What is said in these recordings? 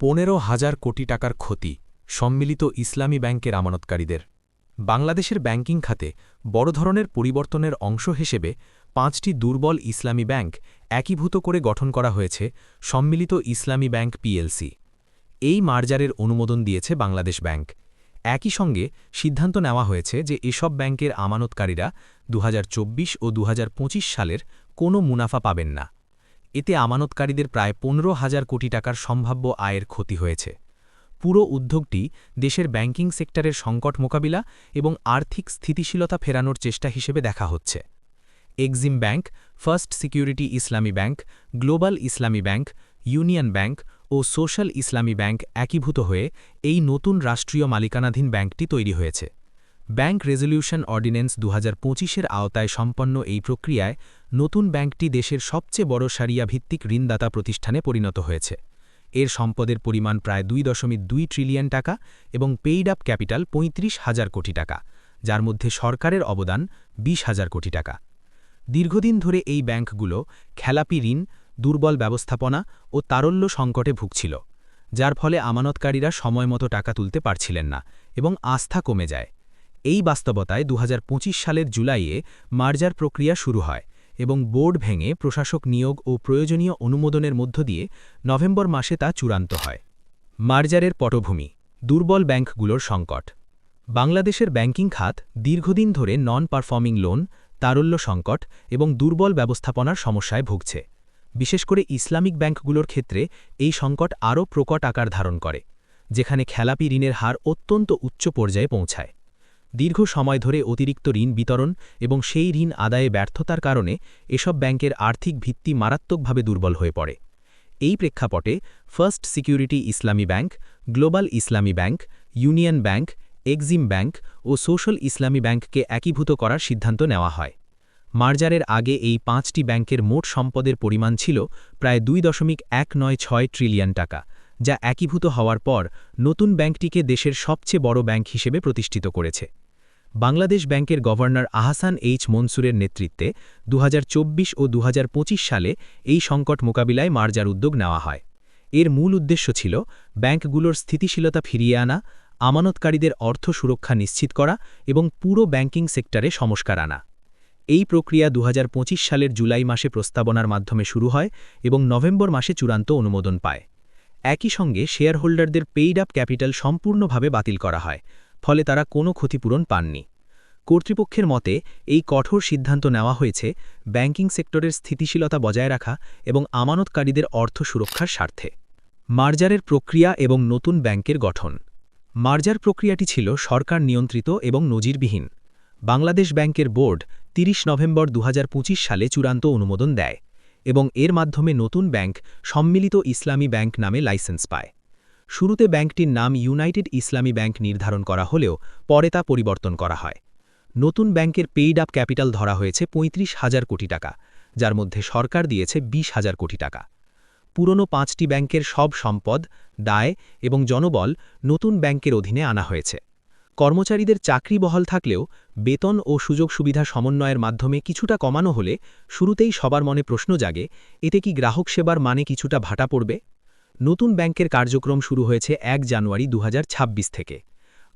পনেরো হাজার কোটি টাকার ক্ষতি সম্মিলিত ইসলামী ব্যাংকের আমানতকারীদের। বাংলাদেশের ব্যাংকিং খাতে বড় ধরনের পরিবর্তনের অংশ হিসেবে পাঁচটি দুর্বল ইসলামী ব্যাংক একীভূত করে গঠন করা হয়েছে সম্মিলিত ইসলামী ব্যাংক পিএলসি। এই মার্জারের অনুমোদন দিয়েছে বাংলাদেশ ব্যাংক। একই সঙ্গে সিদ্ধান্ত নেওয়া হয়েছে যে এসব ব্যাংকের আমানতকারীরা দু হাজার চব্বিশ ও দু হাজার পঁচিশ সালের কোনো মুনাফা পাবেন না। এতে আমানতকারীদের প্রায় পনেরো হাজার কোটি টাকার সম্ভাব্য আয়ের ক্ষতি হয়েছে। পুরো উদ্যোগটি দেশের ব্যাংকিং সেক্টরের সংকট মোকাবিলা এবং আর্থিক স্থিতিশীলতা ফেরানোর চেষ্টা হিসেবে দেখা হচ্ছে। Exim bank, first security Islami bank, global Islami bank, union bank ও সোশ্যাল ইসলামী ব্যাংক একীভূত হয়ে এই নতুন রাষ্ট্রীয় মালিকানাধীন ব্যাংকটি তৈরি হয়েছে। ব্যাংক রেজলিউশন অর্ডিন্যান্স দু হাজার আওতায় সম্পন্ন এই প্রক্রিয়ায় নতুন ব্যাংকটি দেশের সবচেয়ে বড় সারিয়া ভিত্তিক ঋণদাতা প্রতিষ্ঠানে পরিণত হয়েছে। এর সম্পদের পরিমাণ প্রায় দুই দশমিক দুই ট্রিলিয়ন টাকা এবং পেইড আপ ক্যাপিটাল পঁয়ত্রিশ হাজার কোটি টাকা, যার মধ্যে সরকারের অবদান বিশ হাজার কোটি টাকা। দীর্ঘদিন ধরে এই ব্যাংকগুলো খেলাপি ঋণ, দুর্বল ব্যবস্থাপনা ও তারল্য সংকটে ভুগছিল, যার ফলে আমানতকারীরা সময়মতো টাকা তুলতে পারছিলেন না এবং আস্থা কমে যায়। এই বাস্তবতায় দু হাজার পঁচিশ সালের জুলাইয়ে মার্জার প্রক্রিয়া শুরু হয় এবং বোর্ড ভেঙে প্রশাসক নিয়োগ ও প্রয়োজনীয় অনুমোদনের মধ্য দিয়ে নভেম্বর মাসে তা চূড়ান্ত হয়। মার্জারের পটভূমি, দুর্বল ব্যাংকগুলোর সংকট। বাংলাদেশের ব্যাংকিং খাত দীর্ঘদিন ধরে নন পারফর্মিং লোন তারল্য সংকট এবং দুর্বল ব্যবস্থাপনার সমস্যায় ভুগছে। বিশেষ করে ইসলামিক ব্যাংকগুলোর ক্ষেত্রে এই সংকট আরও প্রকট আকার ধারণ করে, যেখানে খেলাপি ঋণের হার অত্যন্ত উচ্চ পর্যায়ে পৌঁছায়। দীর্ঘ সময় ধরে অতিরিক্ত ঋণ বিতরণ এবং সেই ঋণ আদায়ে ব্যর্থতার কারণে এসব ব্যাংকের আর্থিক ভিত্তি মারাত্মকভাবে দুর্বল হয়ে পড়ে। এই প্রেক্ষাপটে first security Islami bank, global Islami bank, union bank, Exim bank ও সোশ্যাল ইসলামী ব্যাংককে একীভূত করার সিদ্ধান্ত নেওয়া হয়। মার্জারের আগে এই পাঁচটি ব্যাংকের মোট সম্পদের পরিমাণ ছিল প্রায় দুই দশমিক এক নয় ছয় ট্রিলিয়ন টাকা, যা একীভূত হওয়ার পর নতুন ব্যাংকটিকে দেশের সবচেয়ে বড় ব্যাংক হিসেবে প্রতিষ্ঠিত করেছে। বাংলাদেশ ব্যাংকের গভর্নর আহসান এইচ মনসুরের নেতৃত্বে দু হাজার চব্বিশ ও দু হাজার পঁচিশ সালে এই সংকট মোকাবিলায় মার্জার উদ্যোগ নেওয়া হয়। এর মূল উদ্দেশ্য ছিল ব্যাংকগুলোর স্থিতিশীলতা ফিরিয়ে আনা, আমানতকারীদের অর্থ সুরক্ষা নিশ্চিত করা এবং পুরো ব্যাংকিং সেক্টরে সংস্কার আনা। এই প্রক্রিয়া দু হাজার পঁচিশ সালের জুলাই মাসে প্রস্তাবনার মাধ্যমে শুরু হয় এবং নভেম্বর মাসে চূড়ান্ত অনুমোদন পায়। একই সঙ্গে শেয়ার হোল্ডারদের পেইড আপ ক্যাপিটাল সম্পূর্ণভাবে বাতিল করা হয়। ফলে তারা কোনো ক্ষতিপূরণ পাননি। কর্তৃপক্ষের মতে, এই কঠোর সিদ্ধান্ত নেওয়া হয়েছে ব্যাংকিং সেক্টরের স্থিতিশীলতা বজায় রাখা এবং আমানতকারীদের অর্থ সুরক্ষার স্বার্থে। মার্জারের প্রক্রিয়া এবং নতুন ব্যাংকের গঠন। মার্জার প্রক্রিয়াটি ছিল সরকার নিয়ন্ত্রিত এবং নজিরবিহীন। বাংলাদেশ ব্যাংকের বোর্ড ৩০ নভেম্বর দু হাজার পঁচিশ সালে চূড়ান্ত অনুমোদন দেয় এবং এর মাধ্যমে নতুন ব্যাংক সম্মিলিত ইসলামী ব্যাংক নামে লাইসেন্স পায়। শুরুতে ব্যাংকটির নাম ইউনাইটেড ইসলামী ব্যাংক নির্ধারণ করা হলেও পরে তা পরিবর্তন করা হয়। নতুন ব্যাংকের পেইড আপ ক্যাপিটাল ধরা হয়েছে পঁয়ত্রিশ হাজার কোটি টাকা, যার মধ্যে সরকার দিয়েছে বিশ হাজার কোটি টাকা। পুরনো পাঁচটি ব্যাংকের সব সম্পদ, দায় এবং জনবল নতুন ব্যাংকের অধীনে আনা হয়েছে। কর্মচারীদের চাকরি বহাল থাকলেও বেতন ও সুযোগ সুবিধা সমন্বয়ের মাধ্যমে কিছুটা কমানো হলে শুরুতেই সবার মনে প্রশ্ন জাগে, এতে কি গ্রাহক সেবার মানে কিছুটা ভাটা পড়বে? নতুন ব্যাংকের কার্যক্রম শুরু হয়েছে এক জানুয়ারি দু হাজার ছাব্বিশ থেকে।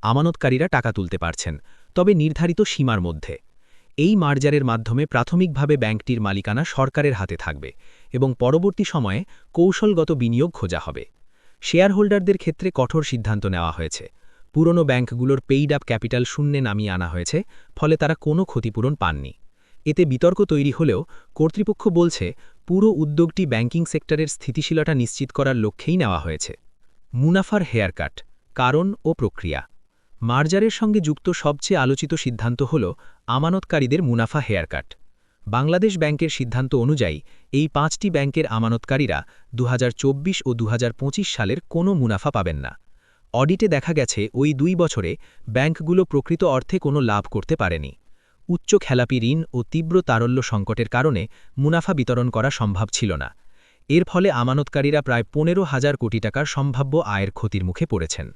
আমানতকারীরা টাকা তুলতে পারছেন, তবে নির্ধারিত সীমার মধ্যে। এই মার্জারের মাধ্যমে প্রাথমিকভাবে ব্যাংকটির মালিকানা সরকারের হাতে থাকবে এবং পরবর্তী সময়ে কৌশলগত বিনিয়োগ খোঁজা হবে। শেয়ার হোল্ডারদের ক্ষেত্রে কঠোর সিদ্ধান্ত নেওয়া হয়েছে। পুরনো ব্যাংকগুলোর পেইড আপ ক্যাপিটাল শূন্যে নামিয়ে আনা হয়েছে, ফলে তারা কোনো ক্ষতিপূরণ পাননি। এতে বিতর্ক তৈরি হলেও কর্তৃপক্ষ বলছে পুরো উদ্যোগটি ব্যাংকিং সেক্টরের স্থিতিশীলতা নিশ্চিত করার লক্ষ্যেই নেওয়া হয়েছে। মুনাফার হেয়ারকাট, কারণ ও প্রক্রিয়া। মার্জারের সঙ্গে যুক্ত সবচেয়ে আলোচিত সিদ্ধান্ত হল আমানতকারীদের মুনাফা হেয়ারকাট। বাংলাদেশ ব্যাংকের সিদ্ধান্ত অনুযায়ী, এই পাঁচটি ব্যাংকের আমানতকারীরা দু হাজার চব্বিশ ও দু হাজার পঁচিশ সালের কোনো মুনাফা পাবেন না। অডিটে দেখা গেছে, ওই দুই বছরে ব্যাংকগুলো প্রকৃত অর্থে কোনো লাভ করতে পারেনি। উচ্চ খেলাপি ঋণ ও তীব্র তারল্য সংকটের কারণে মুনাফা বিতরণ করা সম্ভব ছিল না। এর ফলে আমানতকারীরা প্রায় পনেরো হাজার কোটি টাকার সম্ভাব্য আয়ের ক্ষতির মুখে পড়েছেন।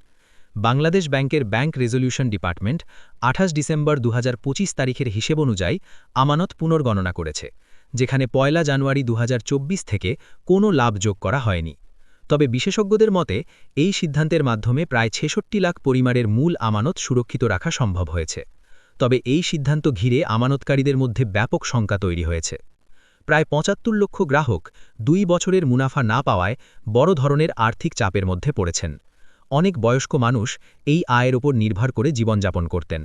বাংলাদেশ ব্যাংকের ব্যাংক রেজলিউশন ডিপার্টমেন্ট আঠাশ ডিসেম্বর দু হাজার পঁচিশ তারিখের হিসেব অনুযায়ী আমানত পুনর্গণনা করেছে, যেখানে পয়লা জানুয়ারি দু হাজার চব্বিশ থেকে কোনো লাভ যোগ করা হয়নি। তবে বিশেষজ্ঞদের মতে, এই সিদ্ধান্তের মাধ্যমে প্রায় ছেষট্টি লাখ পরিমাণের মূল আমানত সুরক্ষিত রাখা সম্ভব হয়েছে। তবে এই সিদ্ধান্ত ঘিরে আমানতকারীদের মধ্যে ব্যাপক শঙ্কা তৈরি হয়েছে। প্রায় পঁচাত্তর লক্ষ গ্রাহক দুই বছরের মুনাফা না পাওয়ায় বড় ধরনের আর্থিক চাপের মধ্যে পড়েছেন। অনেক বয়স্ক মানুষ এই আয়ের ওপর নির্ভর করে জীবনযাপন করতেন।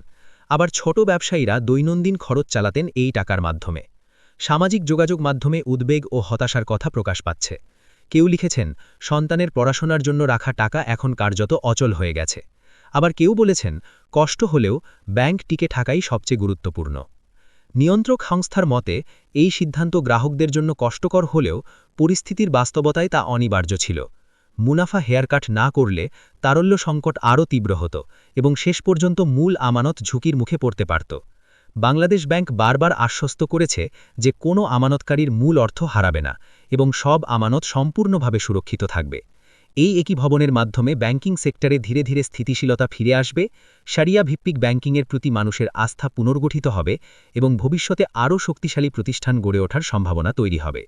আবার ছোট ব্যবসায়ীরা দৈনন্দিন খরচ চালাতেন এই টাকার মাধ্যমে। সামাজিক যোগাযোগ মাধ্যমে উদ্বেগ ও হতাশার কথা প্রকাশ পাচ্ছে। কেউ লিখেছেন, সন্তানের পড়াশোনার জন্য রাখা টাকা এখন কার্যত অচল হয়ে গেছে। আবার কেউ বলেছেন, কষ্ট হলেও ব্যাংক টিকে থাকাই সবচেয়ে গুরুত্বপূর্ণ। নিয়ন্ত্রক সংস্থার মতে, এই সিদ্ধান্ত গ্রাহকদের জন্য কষ্টকর হলেও পরিস্থিতির বাস্তবতায় তা অনিবার্য ছিল। মুনাফা হেয়ারকাট না করলে তারল্য সংকট আরও তীব্র হতো এবং শেষ পর্যন্ত মূল আমানত ঝুঁকির মুখে পড়তে পারত। বাংলাদেশ ব্যাংক বারবার আশ্বস্ত করেছে যে কোনো আমানতকারীর মূল অর্থ হারাবে না এবং সব আমানত সম্পূর্ণভাবে সুরক্ষিত থাকবে। এই একই ভবনের মাধ্যমে ব্যাংকিং সেক্টরে ধীরে ধীরে স্থিতিশীলতা ফিরে আসবে, সারিয়া ভিত্তিক ব্যাংকিংয়ের প্রতি মানুষের আস্থা পুনর্গঠিত হবে এবং ভবিষ্যতে আরও শক্তিশালী প্রতিষ্ঠান গড়ে ওঠার সম্ভাবনা তৈরি হবে।